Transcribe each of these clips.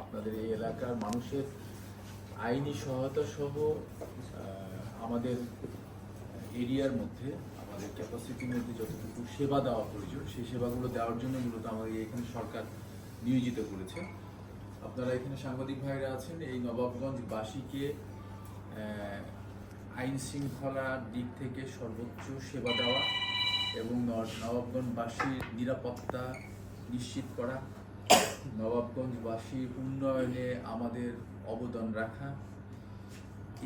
আপনাদের এই এলাকার মানুষের আইনি সহায়তা সহ আমাদের এরিয়ার মধ্যে, আমাদের ক্যাপাসিটির মধ্যে যতটুকু সেবা দেওয়া প্রয়োজন, সেই সেবাগুলো দেওয়ার জন্য মূলত আমাদের এখানে সরকার নিয়োজিত করেছে। আপনারা এখানে সাংবাদিক ভাইরা আছেন, এই নবাবগঞ্জবাসীকে আইন শৃঙ্খলার দিক থেকে সর্বোচ্চ সেবা দেওয়া এবং নবাবগঞ্জবাসীর নিরাপত্তা নিশ্চিত করা নবাবগঞ্জবাসীর উন্নয়নে আমাদের অবদান রাখা।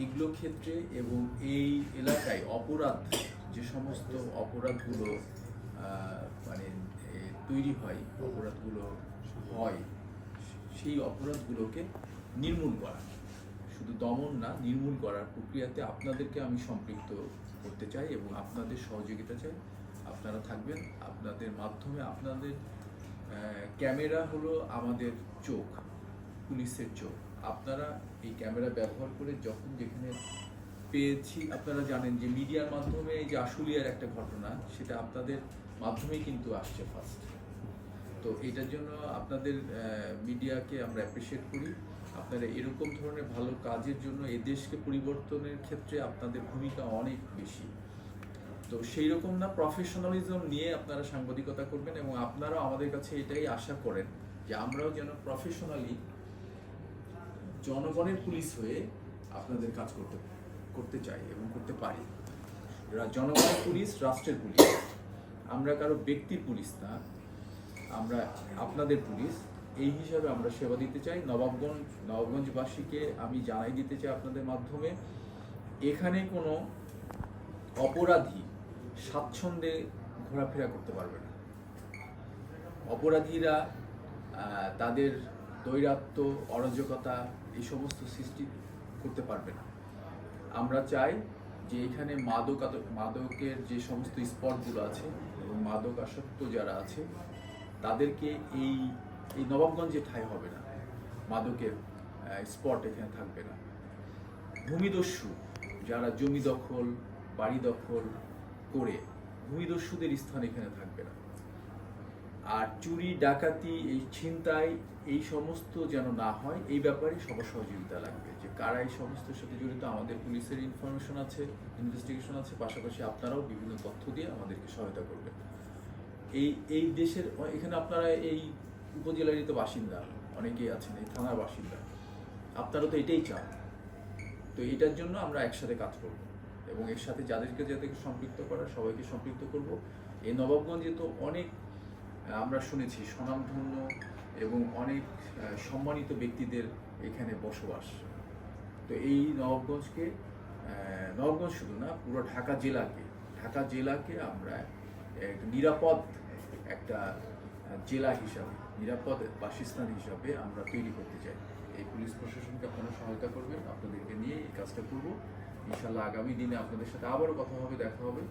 এগুলো ক্ষেত্রে এবং এই এলাকায় অপরাধ, যে সমস্ত অপরাধগুলো মানে তৈরি হয়, অপরাধগুলো হয়, সেই অপরাধগুলোকে নির্মূল করা। শুধু দমন না, নির্মূল করার প্রক্রিয়াতে আপনাদেরকে আমি সম্পৃক্ত করতে চাই এবং আপনাদের সহযোগিতা চাই। আপনারা থাকবেন, আপনাদের মাধ্যমে আপনাদের ক্যামেরা হলো আমাদের চোখ, পুলিশের চোখ। আপনারা এই ক্যামেরা ব্যবহার করে যখন যেখানে পেয়েছি, আপনারা জানেন যে মিডিয়ার মাধ্যমে এই যে আশুলিয়ার একটা ঘটনা, সেটা আপনাদের মাধ্যমেই কিন্তু আসছে ফার্স্ট তো এটার জন্য আপনাদের মিডিয়াকে আমরা অ্যাপ্রিসিয়েট করি। আপনারা এরকম ধরনের ভালো কাজের জন্য এদেশকে পরিবর্তনের ক্ষেত্রে আপনাদের ভূমিকা অনেক বেশি। তো সেই রকম না প্রফেশনালিজম নিয়ে আপনারা সাংবাদিকতা করবেন এবং আপনারাও আমাদের কাছে এটাই আশা করেন যে আমরাও যেন প্রফেশনালি জনগণের পুলিশ হয়ে আপনাদের কাজ করতে করতে চাই এবং করতে পারি। জনগণের পুলিশ, রাষ্ট্রের পুলিশ। আমরা কারও ব্যক্তির পুলিশ না, আমরা আপনাদের পুলিশ। এই হিসাবে আমরা সেবা দিতে চাই। নবাবগঞ্জ, নবাবগঞ্জবাসীকে আমি জানাই দিতে চাই আপনাদের মাধ্যমে, এখানে কোনো অপরাধী স্বাচ্ছন্দ্যে ঘোরাফেরা করতে পারবে না। অপরাধীরা তাদের দৈরাত্ম, অরাজকতা এই সমস্ত সৃষ্টি করতে পারবে না। আমরা চাই যে এখানে মাদক মাদকের যে সমস্ত স্পটগুলো আছে এবং মাদক আসক্ত যারা আছে, তাদেরকে এই এই নবাবগঞ্জে ঠাঁই হবে না। মাদকের স্পট এখানে থাকবে না। ভূমিদস্যু, যারা জমি দখল, বাড়ি দখল করে ভূমিদস্যুদের স্থান এখানে থাকবে না। আর চুরি, ডাকাতি, এই ছিনতাই, এই সমস্ত যেন না হয়, এই ব্যাপারে সবার সহযোগিতা লাগবে। যে কারা এই সমস্তের সাথে জড়িত, আমাদের পুলিশের ইনফরমেশন আছে ইনভেস্টিগেশন আছে, পাশাপাশি আপনারাও বিভিন্ন তথ্য দিয়ে আমাদেরকে সহায়তা করবেন। এই এই দেশের, এখানে আপনারা এই উপজেলারই তো বাসিন্দা, অনেকেই আছেন, এই থানার বাসিন্দা। আপনারা তো এটাই চান। তো এটার জন্য আমরা একসাথে কাজ করব। এবং এর সাথে যাদেরকে যাদেরকে সম্পৃক্ত করা, সবাইকে সম্পৃক্ত করব। এই নবাবগঞ্জে তো অনেক আমরা শুনেছি স্বনামধন্য এবং অনেক সম্মানিত ব্যক্তিদের এখানে বসবাস। তো এই নবাবগঞ্জকে নবাবগঞ্জ শুধু না, পুরো ঢাকা জেলাকে ঢাকা জেলাকে আমরা নিরাপদ একটা জেলা হিসাবে, নিরাপদ বাসস্থান হিসাবে আমরা তৈরি করতে চাই। এই পুলিশ প্রশাসনকে আপনারা সহায়তা করবেন। আপনাদেরকে নিয়ে এই কাজটা করব। ইনশাল্লাহ আগামী দিনে আপনাদের সাথে আবারও কথা হবে, দেখা হবে।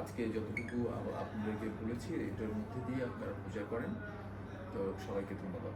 আজকে যতটুকু আপনাদেরকে বলেছি, এটার মধ্যে দিয়ে আপনারা পূজা করেন। তো সবাইকে ধন্যবাদ।